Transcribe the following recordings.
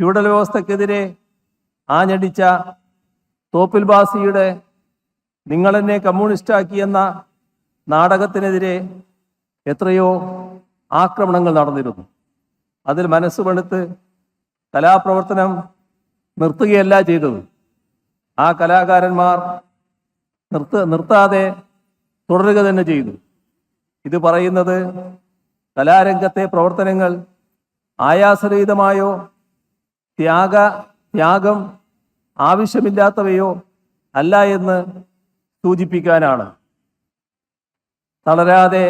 Feudal വ്യവസ്ഥക്കെതിരെ ആഞ്ഞടിച്ച Thoppil ബാസിയുടെ നിങ്ങളെന്നെ കമ്മ്യൂണിസ്റ്റാക്കിയെന്ന നാടകത്തിനെതിരെ എത്രയോ ആക്രമണങ്ങൾ നടന്നിരുന്നു. അതിൽ മനസ്സ് വെളുത്ത് കലാപ്രവർത്തനം നിർത്തുകയല്ല ചെയ്തത്. ആ കലാകാരന്മാർ നിർത്ത നിർത്താതെ തുടരുക തന്നെ ചെയ്തു. ഇത് പറയുന്നത് കലാരംഗത്തെ പ്രവർത്തനങ്ങൾ ആയാസരഹിതമായോ ത്യാഗ ത്യാഗം ആവശ്യമില്ലാത്തവയോ അല്ല എന്ന് സൂചിപ്പിക്കാനാണ്. തളരാതെ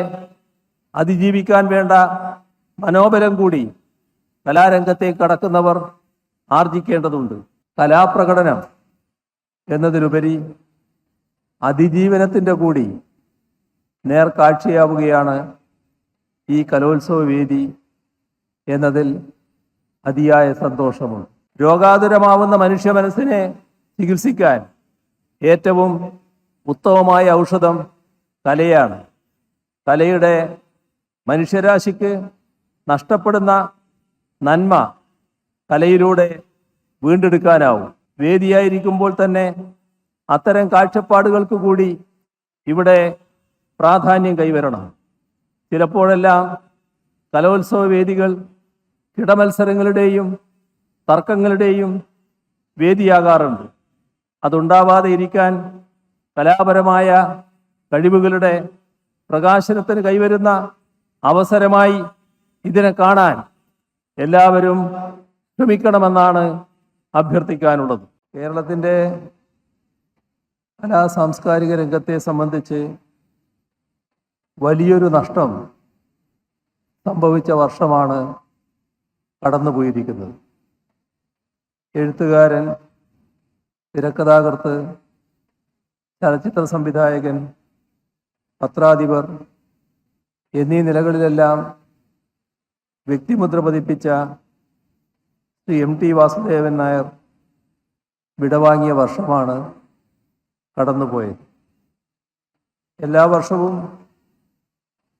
അതിജീവിക്കാൻ വേണ്ട മനോബലം കൂടി കലാരംഗത്തേക്ക് കടക്കുന്നവർ ആർജിക്കേണ്ടതുണ്ട്. കലാപ്രകടനം എന്നതിലുപരി അതിജീവനത്തിന്റെ കൂടി നേർക്കാഴ്ചയാവുകയാണ് ഈ കലോത്സവ വേദി എന്നതിൽ അതിയായ സന്തോഷമുണ്ട്. രോഗാതുരമാവുന്ന മനുഷ്യ മനസ്സിനെ ചികിത്സിക്കാൻ ഏറ്റവും ഉത്തമമായ ഔഷധം കലയാണ് കലയുടെ മനുഷ്യരാശിക്ക് നഷ്ടപ്പെടുന്ന നന്മ കലയിലൂടെ വീണ്ടെടുക്കാനാവും. വേദിയായിരിക്കുമ്പോൾ തന്നെ അത്തരം കാഴ്ചപ്പാടുകൾക്ക് കൂടി ഇവിടെ പ്രാധാന്യം കൈവരണം. ചിലപ്പോഴെല്ലാം കലോത്സവ വേദികൾ കിടമത്സരങ്ങളുടെയും തർക്കങ്ങളുടെയും വേദിയാകാറുണ്ട്. അതുണ്ടാവാതെ ഇരിക്കാൻ കലാപരമായ കഴിവുകളുടെ പ്രകാശനത്തിന് കൈവരുന്ന അവസരമായി ഇതിനെ കാണാൻ എല്ലാവരും ശ്രമിക്കണമെന്നാണ് അഭ്യർത്ഥിക്കാനുള്ളത്. കേരളത്തിന്റെ കലാ സാംസ്കാരിക രംഗത്തെ സംബന്ധിച്ച് വലിയൊരു നഷ്ടം സംഭവിച്ച വർഷമാണ് കടന്നുപോയിരിക്കുന്നത്. എഴുത്തുകാരൻ തിരക്കഥാകൃത്ത് ചലച്ചിത്ര സംവിധായകൻ പത്രാധിപർ എന്നീ നിലകളിലെല്ലാം വ്യക്തിമുദ്ര പതിപ്പിച്ച ശ്രീ എം ടി വാസുദേവൻ നായർ വിടവാങ്ങിയ വർഷമാണ് കടന്നുപോയത്. എല്ലാ വർഷവും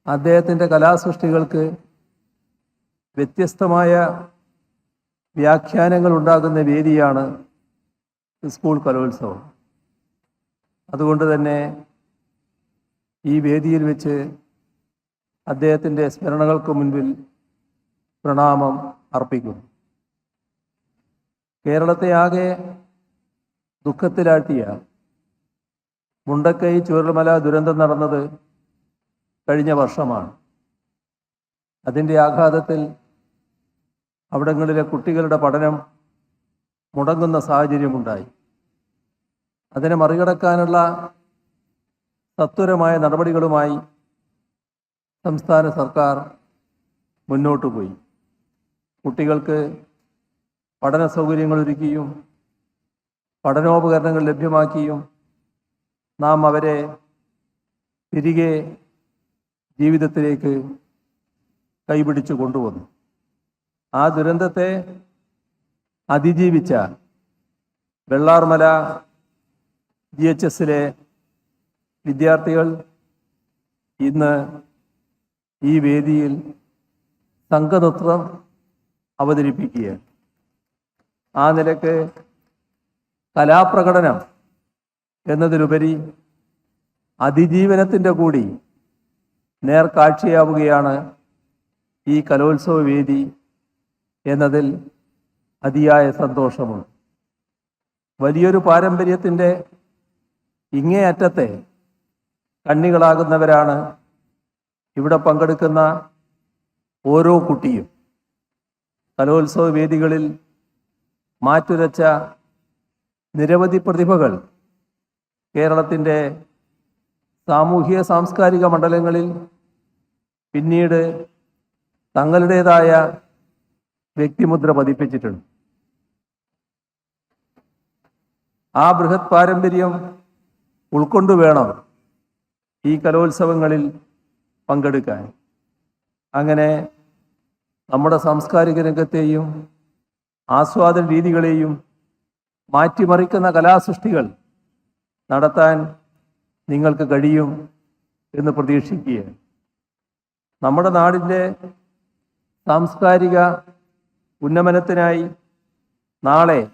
അദ്ദേഹത്തിന്റെ കലാസൃഷ്ടികൾക്ക് വ്യത്യസ്തമായ വ്യാഖ്യാനങ്ങൾ ഉണ്ടാകുന്ന വേദിയാണ് സ്കൂൾ കലോത്സവം. അതുകൊണ്ട് തന്നെ ഈ വേദിയിൽ വെച്ച് അദ്ദേഹത്തിന്റെ സ്മരണകൾക്ക് മുൻപിൽ പ്രണാമം അർപ്പിക്കുന്നു. കേരളത്തെ ആകെ ദുഃഖത്തിലാഴ്ത്തിയ മുണ്ടക്കൈ ചുരൽമല ദുരന്തം നടന്നത് കഴിഞ്ഞ വർഷമാണ്. അതിന്റെ ആഘാതത്തിൽ അവിടങ്ങളിലെ കുട്ടികളുടെ പഠനം മുടങ്ങുന്ന സാഹചര്യമുണ്ടായി. അതിനെ മറികടക്കാനുള്ള സത്വരമായ നടപടികളുമായി സംസ്ഥാന സർക്കാർ മുന്നോട്ട് പോയി. കുട്ടികൾക്ക് പഠന സൗകര്യങ്ങൾ ഒരുക്കിയും പഠനോപകരണങ്ങൾ ലഭ്യമാക്കിയും നാം അവരെ തിരികെ ജീവിതത്തിലേക്ക് കൈപിടിച്ചു കൊണ്ടുവന്നു. ആ ദുരന്തത്തെ അതിജീവിച്ച വെള്ളാർമല ജി എച്ച് എസിലെ വിദ്യാർത്ഥികൾ ഇന്ന് ഈ വേദിയിൽ സംഘനൃത്തം അവതരിപ്പിക്കുകയാണ്. ആ നിലയ്ക്ക് കലാപ്രകടനം എന്നതിലുപരി അതിജീവനത്തിന്റെ കൂടി നേർക്കാഴ്ചയാവുകയാണ് ഈ കലോത്സവ വേദി എന്നതിൽ അതിയായ സന്തോഷമുണ്ട്. വലിയൊരു പാരമ്പര്യത്തിന്റെ ഇങ്ങേയറ്റത്തെ കണ്ണികളാകുന്നവരാണ് ഇവിടെ പങ്കെടുക്കുന്ന ഓരോ കുട്ടിയും. കലോത്സവ വേദികളിൽ മാറ്റുരച്ച നിരവധി പ്രതിഭകൾ കേരളത്തിന്റെ സാമൂഹിക സാംസ്കാരിക മണ്ഡലങ്ങളിൽ പിന്നീട് തങ്ങളുടേതായ വ്യക്തിമുദ്ര പതിപ്പിച്ചിട്ടുണ്ട്. ആ ബൃഹത് പാരമ്പര്യം ഉൾക്കൊണ്ടു വേണം ഈ കലോത്സവങ്ങളിൽ പങ്കെടുക്കാൻ. അങ്ങനെ നമ്മുടെ സാംസ്കാരിക രംഗത്തെയും ആസ്വാദന രീതികളെയും മാറ്റിമറിക്കുന്ന കലാസൃഷ്ടികൾ നടത്താൻ നിങ്ങൾക്ക് കഴിയും എന്ന് പ്രതീക്ഷിക്കുകയാണ്. നമ്മുടെ നാടിന്റെ സാംസ്കാരിക ഉന്നമനത്തിനായി നാളെ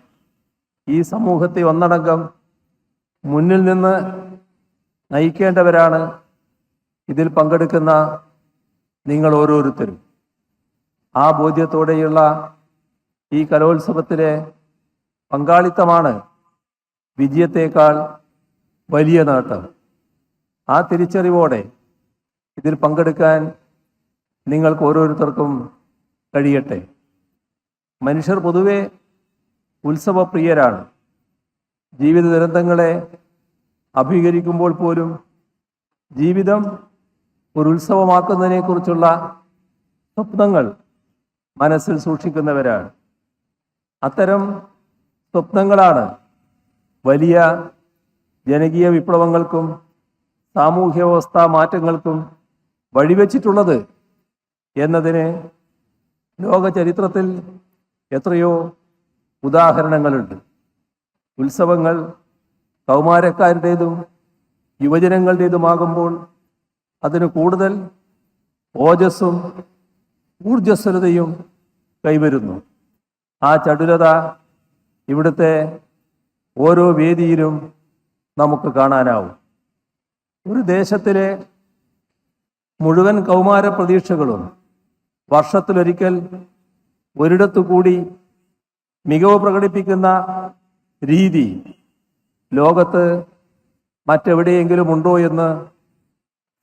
ഈ സമൂഹത്തെ ഒന്നടങ്കം മുന്നിൽ നിന്ന് നയിക്കേണ്ടവരാണ്. ഇതിൽ പങ്കെടുക്കുന്ന നിങ്ങൾ ഓരോരുത്തരും. ആ ബോധ്യത്തോടെയുള്ള ഈ കലോത്സവത്തിലെ പങ്കാളിത്തമാണ് വിജയത്തേക്കാൾ വലിയ നേട്ടം. ആ തിരിച്ചറിവോടെ ഇതിൽ പങ്കെടുക്കാൻ നിങ്ങൾക്ക് ഓരോരുത്തർക്കും കഴിയട്ടെ. മനുഷ്യർ പൊതുവെ ഉത്സവപ്രിയരാണ്. ജീവിത ദുരന്തങ്ങളെ അഭികരിക്കുമ്പോൾ പോലും ജീവിതം ഒരു ഉത്സവമാക്കുന്നതിനെക്കുറിച്ചുള്ള സ്വപ്നങ്ങൾ മനസ്സിൽ സൂക്ഷിക്കുന്നവരാണ്. അത്തരം സ്വപ്നങ്ങളാണ് വലിയ ജനകീയ വിപ്ലവങ്ങൾക്കും സാമൂഹ്യ വ്യവസ്ഥാ മാറ്റങ്ങൾക്കും വഴിവെച്ചിട്ടുള്ളത് എന്നതിന് ലോക ചരിത്രത്തിൽ എത്രയോ ഉദാഹരണങ്ങളുണ്ട്. ഉത്സവങ്ങൾ കൗമാരക്കാരുടേതും യുവജനങ്ങളുടേതുമാകുമ്പോൾ അതിന് കൂടുതൽ ഓജസ്സും ഊർജസ്വലതയും കൈവരുന്നു. ആ ചടുലത ഇവിടുത്തെ ഓരോ വേദിയിലും നമുക്ക് കാണാനാവും. ഒരു ദേശത്തിലെ മുഴുവൻ കൗമാര പ്രതീക്ഷകളും വർഷത്തിലൊരിക്കൽ ഒരിടത്തു കൂടി മികവ് പ്രകടിപ്പിക്കുന്ന രീതി ലോകത്ത് മറ്റെവിടെയെങ്കിലും ഉണ്ടോ എന്ന്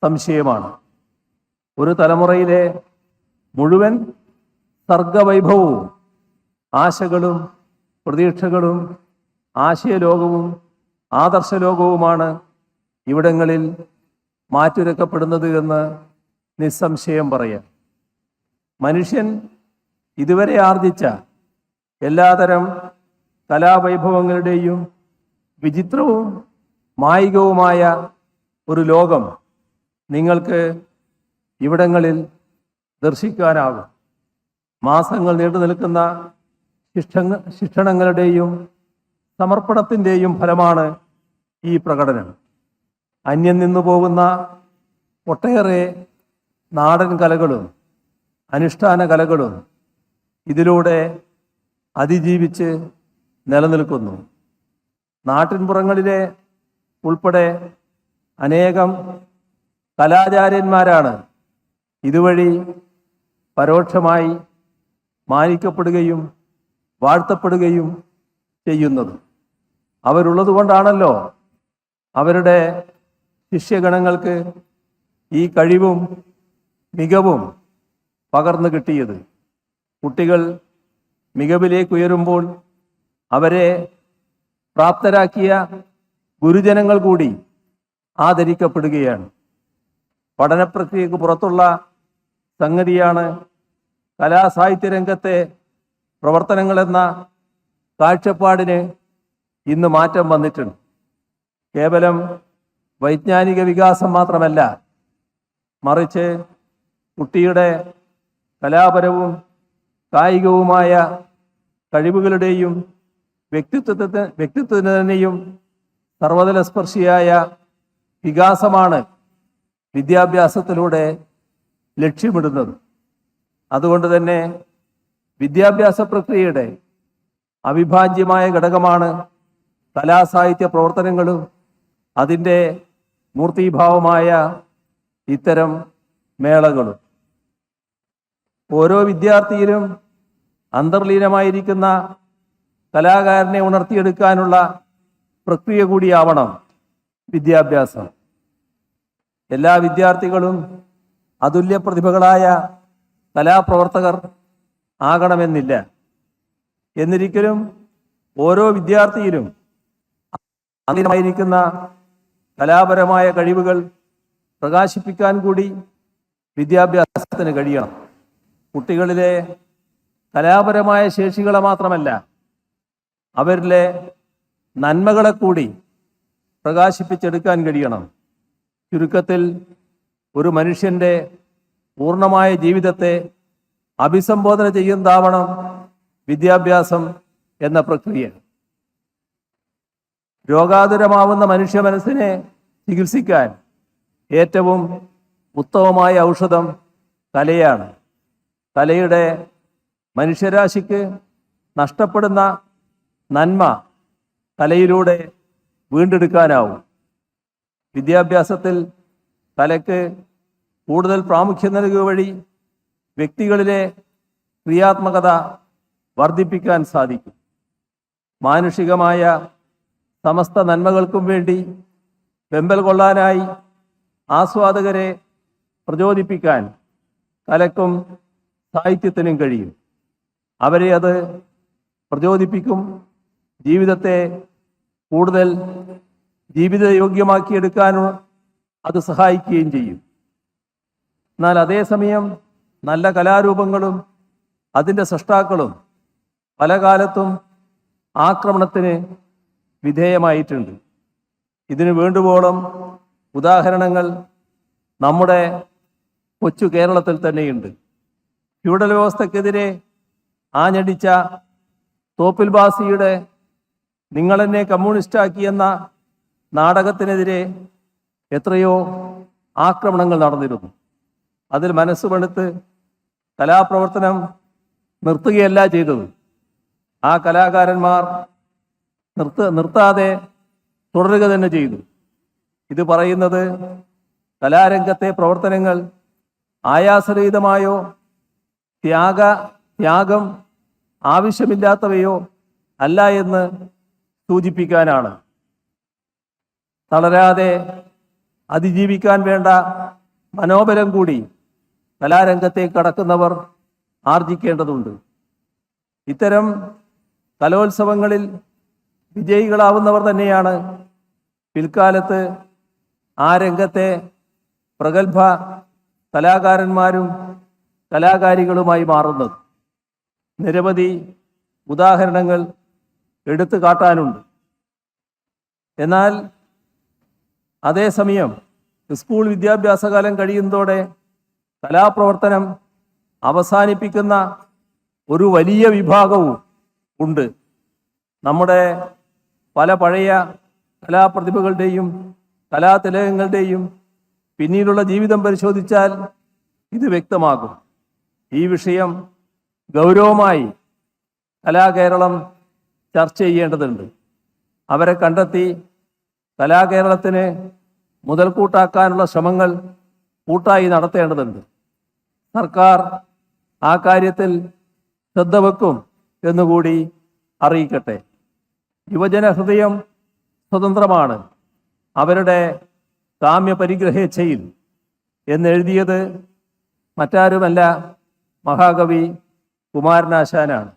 സംശയമാണ്. ഒരു തലമുറയിലെ മുഴുവൻ സർഗവൈഭവവും ആശകളും പ്രതീക്ഷകളും ആശയലോകവും ആദർശലോകവുമാണ് ഇവിടങ്ങളിൽ മാറ്റുരക്കപ്പെടുന്നത് എന്ന് നിസ്സംശയം പറയാം. മനുഷ്യൻ ഇതുവരെ ആർജിച്ച എല്ലാതരം കലാവൈഭവങ്ങളുടെയും വിചിത്രവും മായികവുമായ ഒരു ലോകം നിങ്ങൾക്ക് ഇവിടങ്ങളിൽ ദർശിക്കാനാകും. മാസങ്ങൾ നീണ്ടു നിൽക്കുന്ന ശിക്ഷ ശിക്ഷണങ്ങളുടെയും സമർപ്പണത്തിന്റെയും ഫലമാണ് ഈ പ്രകടനം. അന്യം നിന്നു പോകുന്ന ഒട്ടേറെ നാടൻ കലകളും അനുഷ്ഠാന കലകളും ഇതിലൂടെ അതിജീവിച്ച് നിലനിൽക്കുന്നു. നാട്ടിൻപുറങ്ങളിലെ ഉൾപ്പെടെ അനേകം കലാചാര്യന്മാരാണ് ഇതുവഴി പരോക്ഷമായി മാനിക്കപ്പെടുകയും വാഴ്ത്തപ്പെടുകയും ചെയ്യുന്നത്. അവരുള്ളത് കൊണ്ടാണല്ലോ അവരുടെ ശിഷ്യഗണങ്ങൾക്ക് ഈ കഴിവും മികവും പകർന്നു കിട്ടിയത്. കുട്ടികൾ മികവിലേക്ക് ഉയരുമ്പോൾ അവരെ പ്രാപ്തരാക്കിയ ഗുരുജനങ്ങൾ കൂടി ആദരിക്കപ്പെടുകയാണ്. പഠന പ്രക്രിയക്ക് പുറത്തുള്ള സംഗതിയാണ് കലാസാഹിത്യ രംഗത്തെ പ്രവർത്തനങ്ങളെന്ന കാഴ്ചപ്പാടിന് ഇന്ന് മാറ്റം വന്നിട്ടുണ്ട്. കേവലം വൈജ്ഞാനിക വികാസം മാത്രമല്ല മറിച്ച് കുട്ടിയുടെ കലാപരവും കായികവുമായ കഴിവുകളുടെയും വ്യക്തിത്വത്തെ വ്യക്തിത്വത്തിന് തന്നെയും സ്പർശിയായ വികാസമാണ് വിദ്യാഭ്യാസത്തിലൂടെ ലക്ഷ്യമിടുന്നത്. അതുകൊണ്ട് തന്നെ വിദ്യാഭ്യാസ പ്രക്രിയയുടെ അവിഭാജ്യമായ ഘടകമാണ് കലാസാഹിത്യ പ്രവർത്തനങ്ങളും അതിന്റെ മൂർത്തീഭാവമായ ഇത്തരം മേളകളും. ഓരോ വിദ്യാർത്ഥിയിലും അന്തർലീനമായിരിക്കുന്ന കലാകാരനെ ഉണർത്തിയെടുക്കാനുള്ള പ്രക്രിയ കൂടിയാവണം വിദ്യാഭ്യാസം. എല്ലാ വിദ്യാർത്ഥികളും അതുല്യ പ്രതിഭകളായ കലാപ്രവർത്തകർ ആകണമെന്നില്ല. എന്നിരിക്കലും ഓരോ വിദ്യാർത്ഥിയിലും അന്തീനമായിരിക്കുന്ന കലാപരമായ കഴിവുകൾ പ്രകാശിപ്പിക്കാൻ കൂടി വിദ്യാഭ്യാസത്തിന് കഴിയണം. കുട്ടികളിലെ കലാപരമായ ശേഷികളെ മാത്രമല്ല അവരിലെ നന്മകളെ കൂടി പ്രകാശിപ്പിച്ചെടുക്കാൻ കഴിയണം. ചുരുക്കത്തിൽ ഒരു മനുഷ്യന്റെ പൂർണമായ ജീവിതത്തെ അഭിസംബോധന ചെയ്യുന്നതാവണം വിദ്യാഭ്യാസം എന്ന പ്രക്രിയ. രോഗാതുരമാവുന്ന മനുഷ്യ മനസ്സിനെ ചികിത്സിക്കാൻ ഏറ്റവും ഉത്തമമായ ഔഷധം കലയാണ്. കലയുടെ മനുഷ്യരാശിക്ക് നഷ്ടപ്പെടുന്ന നന്മ കലയിലൂടെ വീണ്ടെടുക്കാനാവും. വിദ്യാഭ്യാസത്തിൽ കലയ്ക്ക് കൂടുതൽ പ്രാമുഖ്യം നൽകുക വഴി വ്യക്തികളിലെ ക്രിയാത്മകത വർദ്ധിപ്പിക്കാൻ സാധിക്കും. മാനുഷികമായ സമസ്ത നന്മകൾക്കും വേണ്ടി വെമ്പൽ കൊള്ളാനായി ആസ്വാദകരെ പ്രചോദിപ്പിക്കാൻ കലക്കും സാഹിത്യത്തിനും കഴിയും. അവരെ അത് പ്രചോദിപ്പിക്കും. ജീവിതത്തെ കൂടുതൽ ജീവിതയോഗ്യമാക്കിയെടുക്കാനും അത് സഹായിക്കുകയും ചെയ്യും. എന്നാൽ അതേസമയം നല്ല കലാരൂപങ്ങളും അതിന്റെ സൃഷ്ടാക്കളും പല കാലത്തും ആക്രമണത്തിന് വിധേയമായിട്ടുണ്ട്. ഇതിന് വേണ്ടുവോളം ഉദാഹരണങ്ങൾ നമ്മുടെ കൊച്ചു കേരളത്തിൽ തന്നെയുണ്ട്. ഫ്യൂഡൽ വ്യവസ്ഥക്കെതിരെ ആഞ്ഞടിച്ച തോപ്പിൽ ബാസിയുടെ നിങ്ങളെന്നെ കമ്മ്യൂണിസ്റ്റാക്കിയെന്ന നാടകത്തിനെതിരെ എത്രയോ ആക്രമണങ്ങൾ നടന്നിരുന്നു. അതിൽ മനസ്സ് പണിത്ത് കലാപ്രവർത്തനം നിർത്തുകയല്ല ചെയ്തത്. ആ കലാകാരന്മാർ നിർത്ത നിർത്താതെ തുടരുക തന്നെ ചെയ്തു. ഇത് പറയുന്നത് കലാരംഗത്തെ പ്രവർത്തനങ്ങൾ ആയാസരഹിതമായോ ത്യാഗ ത്യാഗം ആവശ്യമില്ലാത്തവയോ അല്ല എന്ന് സൂചിപ്പിക്കാനാണ്. തളരാതെ അതിജീവിക്കാൻ വേണ്ട മനോബലം കൂടി കലാരംഗത്തേക്ക് കടക്കുന്നവർ ആർജിക്കേണ്ടതുണ്ട്. ഇത്തരം കലോത്സവങ്ങളിൽ വിജയികളാവുന്നവർ തന്നെയാണ് പിൽക്കാലത്ത് ആ രംഗത്തെ പ്രഗത്ഭ കലാകാരന്മാരും കലാകാരികളുമായി മാറുന്നത്. നിരവധി ഉദാഹരണങ്ങൾ എടുത്തു കാട്ടാനുണ്ട്. എന്നാൽ അതേസമയം സ്കൂൾ വിദ്യാഭ്യാസകാലം കഴിയുന്നതോടെ കലാപ്രവർത്തനം അവസാനിപ്പിക്കുന്ന ഒരു വലിയ വിഭാഗവും ഉണ്ട്. നമ്മുടെ പല പഴയ കലാപ്രതിഭകളുടെയും കലാതിലകങ്ങളുടെയും പിന്നീടുള്ള ജീവിതം പരിശോധിച്ചാൽ ഇത് വ്യക്തമാകും. ഈ വിഷയം ഗൗരവമായി കലാകേരളം ചർച്ച ചെയ്യേണ്ടതുണ്ട്. അവരെ കണ്ടെത്തി കലാകേരളത്തിന് മുതൽക്കൂട്ടാക്കാനുള്ള ശ്രമങ്ങൾ കൂട്ടായി നടത്തേണ്ടതുണ്ട്. സർക്കാർ ആ കാര്യത്തിൽ ശ്രദ്ധ വെക്കും എന്നുകൂടി അറിയിക്കട്ടെ. യുവജന ഹൃദയം സ്വതന്ത്രമാണ്. അവരുടെ കാമ്യ പരിഗ്രഹേച്ഛയിൽ എന്നെഴുതിയത് മറ്റാരുമല്ല മഹാകവി കുമാരനാശാനാണ്.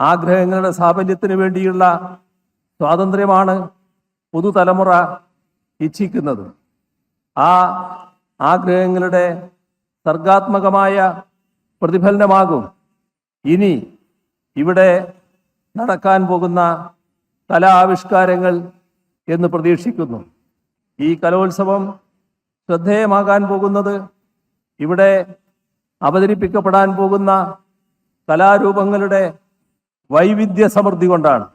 ആഗ്രഹങ്ങളുടെ സാഫല്യത്തിന് വേണ്ടിയുള്ള സ്വാതന്ത്ര്യമാണ് പുതുതലമുറ ഇച്ഛിക്കുന്നത്. ആ ആഗ്രഹങ്ങളുടെ സർഗാത്മകമായ പ്രതിഫലനമാകും ഇനി ഇവിടെ നടക്കാൻ പോകുന്ന കലാ ആവിഷ്കാരങ്ങൾ എന്ന് പ്രതീക്ഷിക്കുന്നു. ഈ കലോത്സവം ശ്രദ്ധേയമാകാൻ പോകുന്നത് ഇവിടെ അവതരിപ്പിക്കപ്പെടാൻ പോകുന്ന കലാരൂപങ്ങളുടെ വൈവിധ്യ സമൃദ്ധി കൊണ്ടാണ്.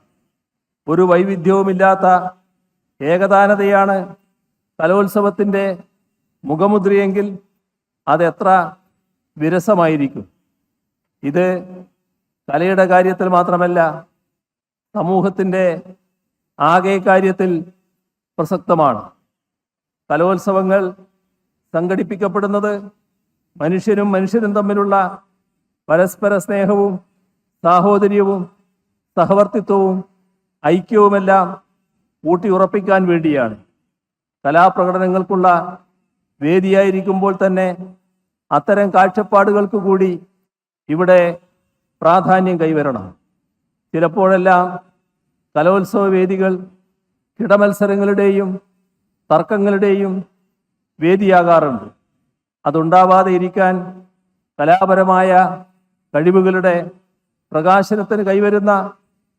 ഒരു വൈവിധ്യവുമില്ലാത്ത ഏകദാനതയാണ് കലോത്സവത്തിന്റെ മുഖമുദ്രയെങ്കിൽ അതെത്ര വിരസമായിരിക്കും. ഇത് കലയുടെ കാര്യത്തിൽ മാത്രമല്ല സമൂഹത്തിന്റെ ആകെ കാര്യത്തിൽ പ്രസക്തമാണ്. കലോത്സവങ്ങൾ സംഘടിപ്പിക്കപ്പെടുന്നത് മനുഷ്യനും മനുഷ്യനും തമ്മിലുള്ള പരസ്പര സ്നേഹവും സാഹോദര്യവും സഹവർത്തിത്വവും ഐക്യവുമെല്ലാം ഊട്ടിയുറപ്പിക്കാൻ വേണ്ടിയാണ്. കലാപ്രകടനങ്ങൾക്കുള്ള വേദിയായിരിക്കുമ്പോൾ തന്നെ അത്തരം കാഴ്ചപ്പാടുകൾക്ക് കൂടി ഇവിടെ പ്രാധാന്യം കൈവരണം. ചിലപ്പോഴെല്ലാം കലോത്സവ വേദികൾ കിടമത്സരങ്ങളുടെയും തർക്കങ്ങളുടെയും വേദിയാകാറുണ്ട്. അതുണ്ടാവാതെ ഇരിക്കാൻ കലാപരമായ കഴിവുകളുടെ പ്രകാശനത്തിന് കൈവരുന്ന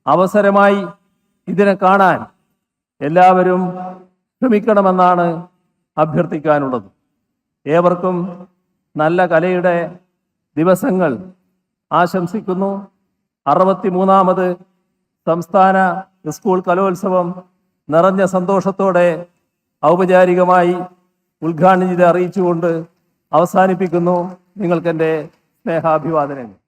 അവസരമായി ഇതിനെ കാണാൻ എല്ലാവരും ശ്രമിക്കണമെന്നാണ് അഭ്യർത്ഥിക്കാനുള്ളത്. ഏവർക്കും നല്ല കലയുടെ ദിവസങ്ങൾ ആശംസിക്കുന്നു. അറുപത്തി മൂന്നാമത് സംസ്ഥാന സ്കൂൾ കലോത്സവം നിറഞ്ഞ സന്തോഷത്തോടെ ഔപചാരികമായി ഉദ്ഘാടനം ചെയ്ത് അറിയിച്ചുകൊണ്ട് അവസാനിപ്പിക്കുന്നു. നിങ്ങൾക്കെന്റെ സ്നേഹാഭിവാദനങ്ങൾ.